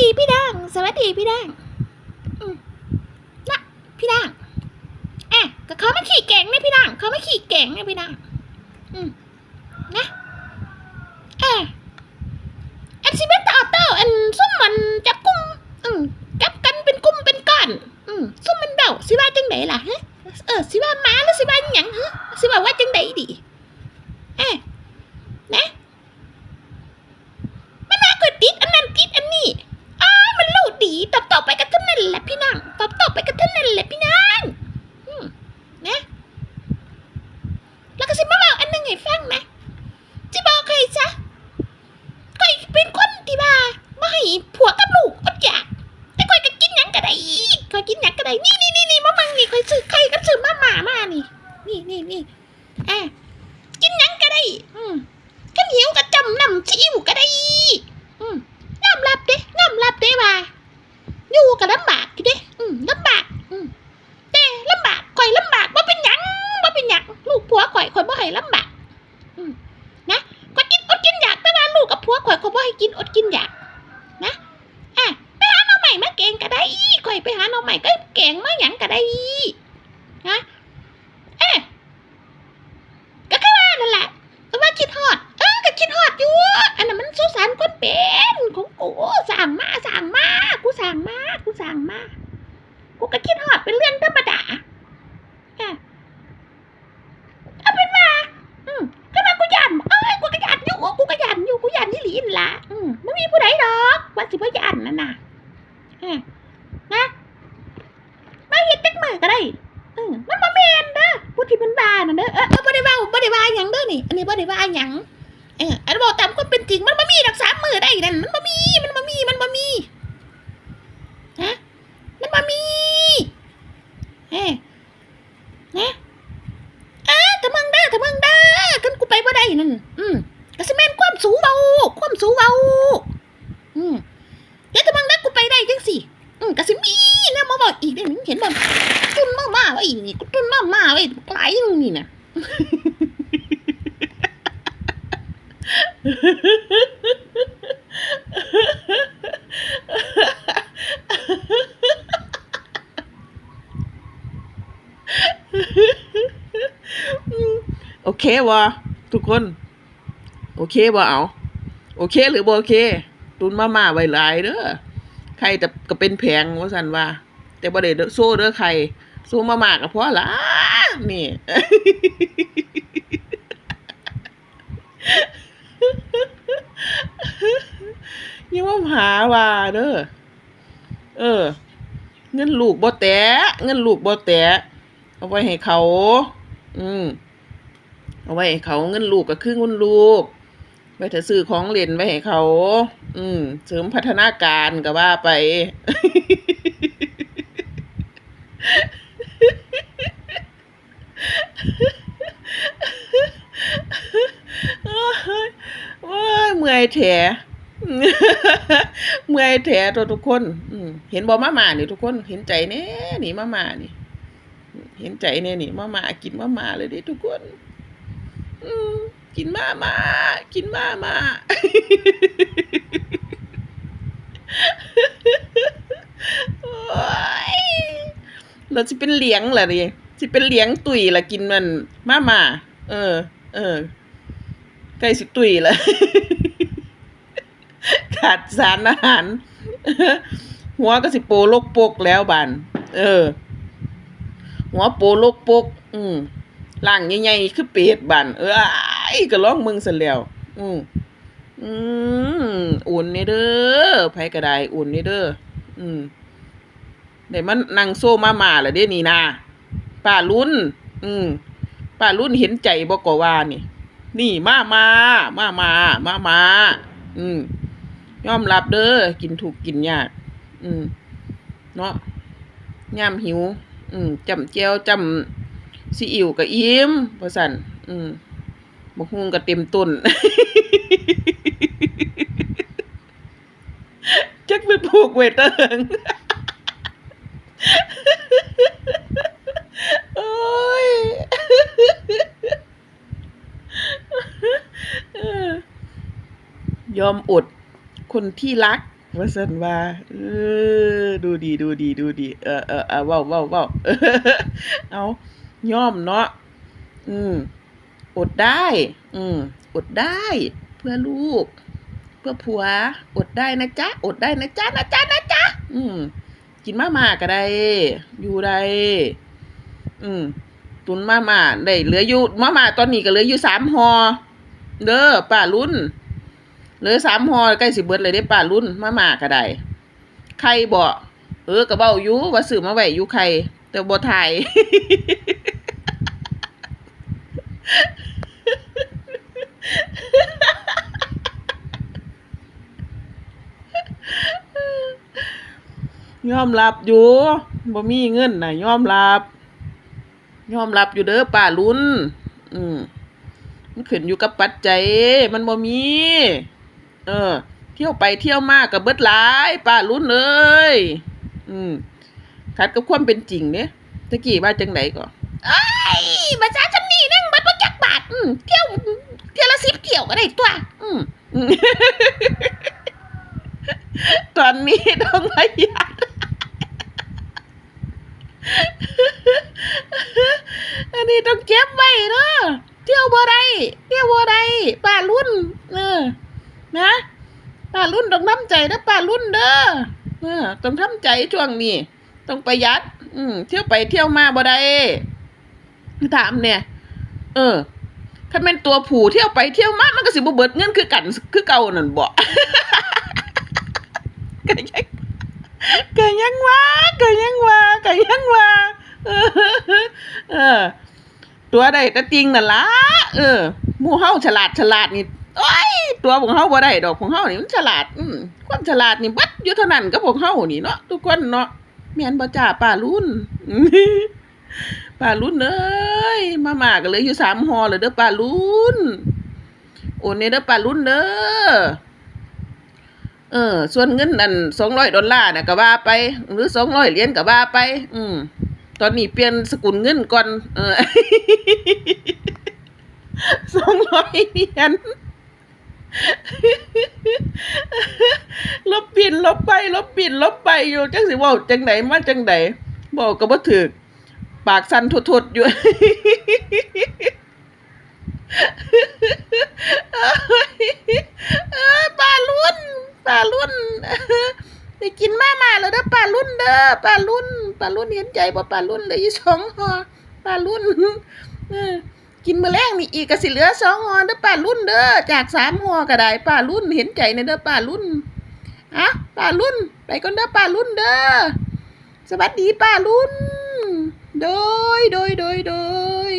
ดีพี่ดังสวัสดีพี่ดังนะพี่ดังแอะก็เขาไม่ขี่เก่งนะพี่ดังเขาไม่ขี่เก่งนะพี่ดังอืมนะแอะอันซิเมนต์ออโต้อันซุ่มมันจับกุมอืมจับกันเป็นกลุ่มเป็นก้อนอืมซุ่มมันเดาสิว่าจังไหนล่ะฮะเออสิว่าหมาหรือสิว่าหยังฮะสิว่าว่าจังไหนดิแอะนะ มันน่ากดติดอันนั้นติดอันนี้อ้ายมันรู้ดีตอบต่อไปกันเท่านั้นแหละพี่นางตอบต่อไปกันเท่านั้นแหละพี่นางอืมนะแล้วก็สิมาเล่าอันหนึงให้ฟังนะจะบอกใครซะก้อยเป็นคนที่ว่าไม่ให้ผัวกับลูกอดอยากแต่ก้อยก็กินหยังก็ คอยกินหยังก็ได้นี่นี่นี่นี่มะมังนี่คอยซื้อใครก็ซื้อมาหมามานี่ นี่นี่นี่อะกินหยังก็ได้ อืมขันหิวก็จำนำซีอิ๊วก็ได้ อืมน้ำรับเด้น้ำรับเด้ว่า ข่อยไปหาหน่อใหม่ก็แกงมาหยังก็ได้นะเอ๊ะก็แค่ว่านั่นแหละแต่ว่าคิดฮอดเออก็คิดฮอดอยู่อันนั้นมันสุสานคนเป็นของกูสั่งมาสั่งมากูสั่งมากูสั่งมากูก็คิดฮอดเป็นเรื่องธรรมดาอะเอาเป็นมาอืมก็มากูยันเอ้ยกูก็ยันอยู่กูก็ยันอยู่กูยันยี่หลีนนล่ะอืมไม่มีผู้ใดดอกว่าสิว่ายันนั่นนะมาเฮ็ดจักมื อก็ได้เออมันมาเมนเด้อพูดที่มันบาน่ะเด้อเออเออบ่ได้ว่าบ่ได้ว่าหยังเด้อนี่ อันนี้บ่ได้ว่าหยังเอออันบอกตามความเป็นจริงมันบ่มีรักษามือได้นั่นมันบ่มีมันบ่มีมันบ่มีฮะมันบ่มีเฮ้นะเออถ้ามึงเด้อถ้ามึงเด้อกันกูไปบ่ได้นั่นอืมก็สิแม่นความสูงเบาความสูงเบาอืมเดี๋ยวถ้ามึงเด้อกูไปได้จังสิอืมก็สิมี แนะมาบอกอีกได้มึงเห็นบ่ตุนมากมาไว้นี่กูตุนมากมาไว้หลายอย่างนี่นะโอเควะทุกคน โอเควะเอา โอเคหรือบ่โอเค ตุนมามาไว้หลายเด้อ ใครแต่ก็เป็นแผงว่าสันว่า แต่บ่ได้โซ่เด้อใครโซ่มามากก็พอละนี่ยังว่าหาว่าเด้อเออ เงินลูกบ่แตะเงินลูกบ่แตะเอาไว้ให้เขา อืมเอาไว้ให้เขาเงินลูกก็คือเงินลูก ไว้ถ้าซื้อของเล่นไว้ให้เขา อืมเสริมพัฒนาการก็ว่าไปโอ้ยโอ้ยเมื่อยแถเมื่อยแถตัวทุกคน อืมเห็นบ่มาม่านี่ทุกคน เห็นใจแน่นี่มาม่านี่ เห็นใจแน่นี่มาม่ากินมาม่าเลยดิทุกคน อืม กินมามากินมามาเราจะเป็นเหลียงแหละดิสิเป็นเหลียงตุยละกินมันมามาเออ เออใกล้สิตุยละขาดสารอาหาร หัวก็สิโปโลกปกแล้วบานเออ หัวโปโลกปก อืมล่างใหญ่ๆคือเป็ดบานเออ ไอ้ก็ร้องมึงซะแล้ว อืมอืมอุ่นนี่เด้อไผก็ได้อุ่นนี่เด้ออืมได้มันนั่งโซ่มามาแล้วเด้นี่นาป้ารุ่นอืมป้ารุ่นเห็นใจบ่ก็ว่านี่ นี่มามามามามามาอืมยอมรับเด้อกินถูกกินยาก อืมเนาะย่ามหิว อืมจำแจวจำซีอิ๊วก็อิ่มว่าซั่นอืม บกฮุงก็เต็มต้น จักไปผูกเวทเติงโอ้ยออยอมอดคนที่รักว่าสันว่าเออดูดีดูดีดูดี เออเออเออว้าเว้าเว้าเอาย่อมเนาะอืม อดได้ อืมอดได้ เพื่อลูก เพื่อผัว อดได้นะจ๊ะ อดได้นะจ๊ะนะจ๊ะนะจ๊ะอืม กินมาม่าก็ได้ อยู่ได้อืม ตุนมาม่าได้เหลืออยู่มาม่าตอนนี้ก็เหลืออยู่สามห่อเด้อป้ารุ่นเหลือสามห่อใกล้สิเบิดเลยได้ป้ารุ่นมาม่าก็ได้ไข่บ่เออก็เบ้าอยู่ว่าซื้อมาไว้อยู่ไข่แต่บ่ถ่าย ยอมรับอยู่บ่มีเงินน่ะยอมรับ ยอมรับอยู่เด้อป้าลุนอืมมันขึ้นอยู่กับปัจจัยมันบ่มี เออ เที่ยวไปเที่ยวมากับเบิดหลายป้าลุนเอ้ยอืมขัดกับความเป็นจริงเนี่ยตะกี้ว่าจังไดก่อไอ้ภาษาจำนี่นั่งบัดบ่จักบาทอืมเที่ยวเที่ยวละสิบเที่ยวก็ได้ตัว อืมอืมตอนนี้ต้องประหยัด อันนี้ต้องเก็บไว้เนาะเที่ยวบ่ได้เที่ยวบ่ได้ป้ารุ่น เออ นะป้ารุ่นต้องทำใจนะป้ารุ่นเด้อเออต้องทำใจช่วงนี้ ต้องประหยัด อืมเที่ยวไปเที่ยวมาบ่ได้ถามเนี่ย เออถ้าเป็นตัวผู้เที่ยวไปเที่ยวมามันก็สิบ่เบิดเงินคือกันคือเก่านั่นบ่ก็ยังก็ยังว่าก็ยังว่าก็ยังว่าเออเออตัวใดแต่ติงนั่นล่ะเออหมู่เฮาฉลาดฉลาดนี่ โอ้ยตัวของเฮาบ่ได้ดอกของเฮานี่มันฉลาด อืมความฉลาดนี่บัดอยู่เท่านั้นกับพวกเฮานี่เนาะทุกคนเนาะแม่นบ่จ้าป้ารุ่นป้ารุ่นเอ้ยมาหมากเลยอยู่สามหอเลยเด้อป้ารุ่นโอนเนี่ยเด้อป้ารุ่นเด้อเออ ส่วนเงินนั่นสองร้อยดอลลาร์น่ะก็ว่าไป หรือสองร้อยเหรียญก็ว่าไป อืม ตอนนี้เปลี่ยนสกุลเงินก่อน เออสองร้อยเหรียญ ลบปิ่นลบไป ลบปิ่นลบไปอยู่จังสิว่าจังไหนมาจังไหนบอกก็บ่ถึกปากสั่นทุดๆอยู่ป้ารุ่นป้ารุ่นได้กินมามาแล้วเด้อป้ารุ่นเด้อป้ารุ่นป้ารุ่นเห็นใจบ่ป้ารุ่นเลยสองหอป้ารุ่นเออ กินมื้อแรงนี่อีกก็สิเหลือสองห่อเด้อป้ารุ่นเด้อจากสามห่อก็ได้ป้ารุ่นเห็นใจในเด้อป้ารุ่นอะป้ารุ่น ไปก่อนเด้อป้ารุ่นเด้อสวัสดีป้ารุ่น โดยโดยโดยโดย